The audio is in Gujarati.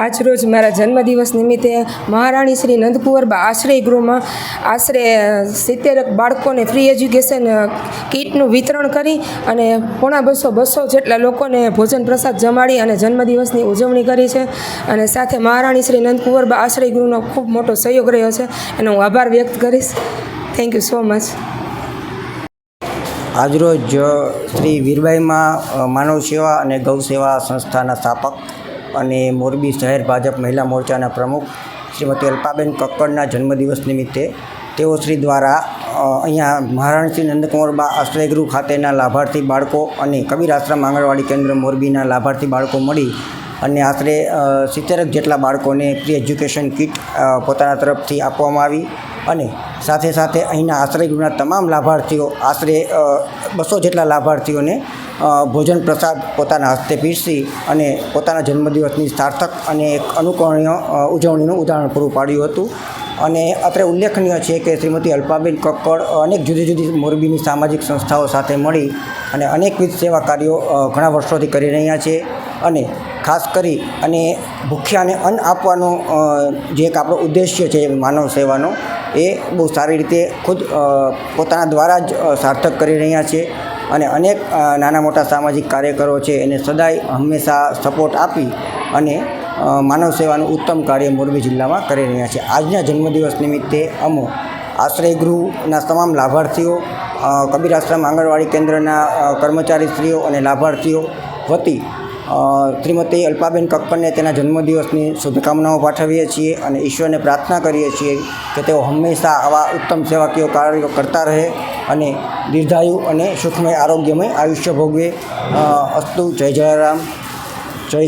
આજરોજ મારા જન્મદિવસ નિમિત્તે મહારાણી શ્રી નંદકુંવરબા આશ્રય ગૃહમાં આશરે સિત્તેરક બાળકોને ફ્રી એજ્યુકેશન કીટનું વિતરણ કરી અને પોણા બસો બસો જેટલા લોકોને ભોજન પ્રસાદ જમાડી અને જન્મદિવસની ઉજવણી કરી છે. અને સાથે મહારાણી શ્રી નંદકુંવરબા આશ્રય ગૃહનો ખૂબ મોટો સહયોગ રહ્યો છે એનો હું આભાર વ્યક્ત કરીશ. થેન્ક યુ સો મચ આજરોજ શ્રી વીરબાઈમાં માનવ સેવા અને ગૌ સેવા સંસ્થાના સ્થાપક અને મોરબી શહેર ભાજપ મહિલા મોરચાના પ્રમુખ શ્રીમતી અલ્પાબેન કક્કડના જન્મદિવસ નિમિત્તે તેઓ શ્રી દ્વારા અહીંયા મહારાણી શ્રી નંદકુંવરબા આશ્રયગૃહ ખાતેના લાભાર્થી બાળકો અને કબીર આશ્રમ આંગણવાડી કેન્દ્ર મોરબીના લાભાર્થી બાળકો મળી અને આશરે સિત્તેરક જેટલા બાળકોને પ્રી એજ્યુકેશન કિટ પોતાના તરફથી આપવામાં આવી અને સાથે સાથે અહીંના આશ્રયગૃહના તમામ લાભાર્થીઓ આશરે બસો જેટલા લાભાર્થીઓને ભોજન પ્રસાદ પોતાના હસ્તે પીરસી અને પોતાના જન્મદિવસની સાર્થક અને એક અનુકરણીય ઉજવણીનું ઉદાહરણ પૂરું પાડ્યું હતું. અને અત્રે ઉલ્લેખનીય છે કે શ્રીમતી અલ્પાબેન કક્કડ અનેક જુદી જુદી મોરબીની સામાજિક સંસ્થાઓ સાથે મળી અને અનેકવિધ સેવા કાર્યો ઘણા વર્ષોથી કરી રહ્યા છે. અને ખાસ કરી અને ભૂખ્યાને અન્ન આપવાનો જે એક આપણો ઉદ્દેશ્ય છે માનવ સેવાનો, એ બહુ સારી રીતે ખુદ પોતાના દ્વારા જ સાર્થક કરી રહ્યા છે. અને અનેક નાના મોટા સામાજિક કાર્યકરો છે, એને સદાય હંમેશા સપોર્ટ આપી અને માનવ સેવાનું ઉત્તમ કાર્ય મોરબી જિલ્લામાં કરી રહ્યા છે. આજના જન્મદિવસ નિમિત્તે અમો આશ્રય ગૃહના તમામ લાભાર્થીઓ કબીર આશ્રમ આંગણવાડી કેન્દ્રના કર્મચારીશ્રીઓ અને લાભાર્થીઓ વતી શ્રીમતી અલ્પાબેન કક્કરને તેના જન્મદિવસની શુભકામનાઓ પાઠવીએ છીએ અને ઈશ્વરને પ્રાર્થના કરીએ છીએ કે તેઓ હંમેશા આવા ઉત્તમ સેવાકીય કાર્યો કરતા રહે અને દીર્ઘાયુ અને સુખમય આરોગ્યમય આયુષ્ય ભોગવે. અસ્તુ, જય જયરામ જય